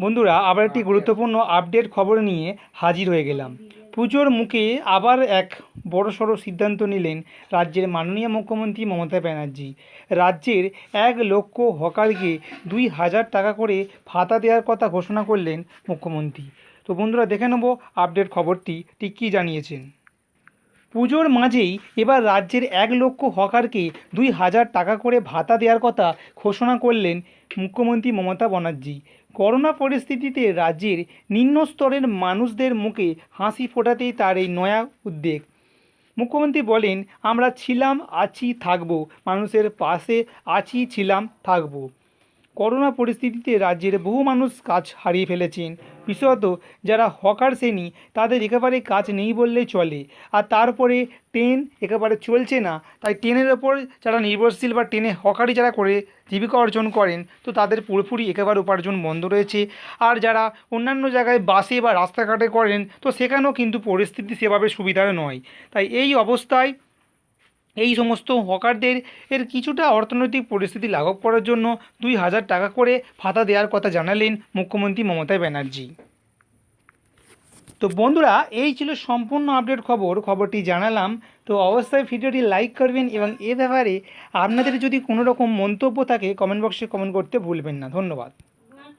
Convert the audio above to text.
বন্ধুরা, আবার একটি গুরুত্বপূর্ণ আপডেট খবর নিয়ে হাজির হয়ে গেলাম। পুজোর মুখে আবার এক বড়সড় সিদ্ধান্ত নিলেন রাজ্যের মাননীয় মুখ্যমন্ত্রী মমতা ব্যানার্জি। রাজ্যের এক লক্ষ হকারকে দুই হাজার টাকা করে ভাতা দেওয়ার কথা ঘোষণা করলেন মুখ্যমন্ত্রী। তো বন্ধুরা, দেখে নেব আপডেট খবরটি। ঠিক কী জানিয়েছেন? পুজোর মাঝেই এবার রাজ্যের এক লক্ষ হকারকে দুই হাজার টাকা করে ভাতা দেওয়ার কথা ঘোষণা করলেন মুখ্যমন্ত্রী মমতা ব্যানার্জি। করোনা পরিস্থিতিতে রাজ্যের নিম্ন স্তরের মানুষদের মুখে হাসি ফোটাতেই তার এই নয়া উদ্যোগ মুখ্যমন্ত্রী বলেন, আমরা ছিলাম, আছি, থাকব। মানুষের পাশে আছি, ছিলাম, থাকব। করোনা পরিস্থিতিতে রাজ্যের বহু মানুষ কাজ হারিয়ে ফেলেছেন। বিশেষত যারা হকার শ্রেণি, তাদের একেবারে কাজ নেই বললেই চলে। আর তারপরে ট্রেন একেবারে চলছে না, তাই ট্রেনের ওপর যারা নির্ভরশীল বা ট্রেনে হকারি যারা করে জীবিকা অর্জন করেন, তো তাদের পুরোপুরি একেবারে উপার্জন বন্ধ রয়েছে। আর যারা অন্যান্য জায়গায় বাসে বা রাস্তাঘাটে করেন, তো সেখানেও কিন্তু পরিস্থিতি সেভাবে সুবিধার নয়। তাই এই অবস্থায় এই সমস্ত হকারদের এর কিছুটা অর্থনৈতিক পরিস্থিতি লাঘব করার জন্য দুই হাজার টাকা করে ভাতা দেওয়ার কথা জানালেন মুখ্যমন্ত্রী মমতা ব্যানার্জি। তো বন্ধুরা, এই ছিল সম্পূর্ণ আপডেট খবর। খবরটি জানালাম। তো অবশ্যই ভিডিওটি লাইক করবেন এবং এ ব্যাপারে আপনাদের যদি কোনো রকম মন্তব্য থাকে কমেন্ট বক্সে কমেন্ট করতে ভুলবেন না। ধন্যবাদ।